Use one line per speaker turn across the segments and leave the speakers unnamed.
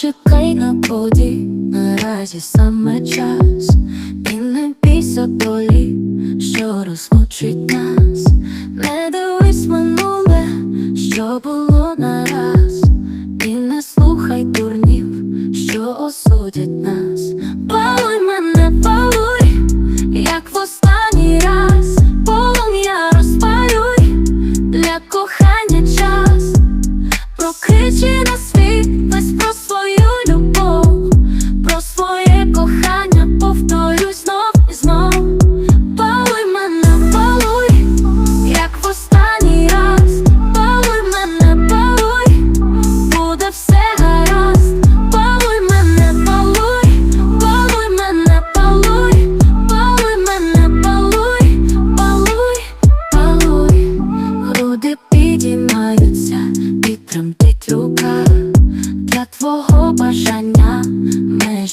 Почекай на воді, наразі саме час, і не бійся долі, що розлучить нас. Не дивись минуле, що було нараз, і не слухай дурнів, що осудять нас.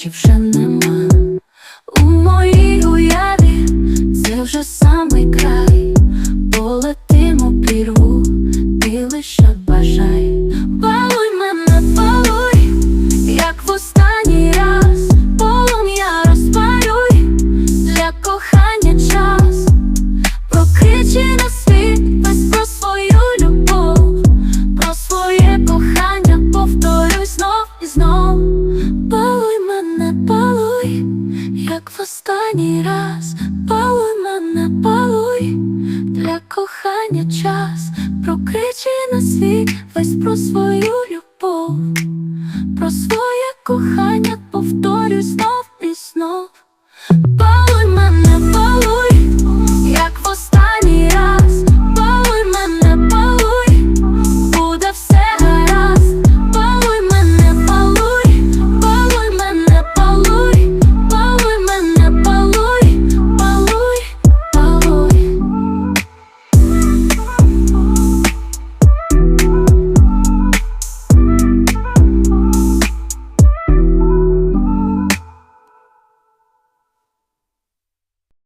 Межі вже нема. У моїй уяві це вже самий край, полетимо прірву, ти лише бажай. Балуй мене, балуй, як в останній раз, полум'я розпалюй для кохання час. Прокричи на світ весь про свою любов, про своє кохання, повторюй знов і знов. Останній раз, балуй мене, палуй, для кохання час, прокричи на світ весь про свою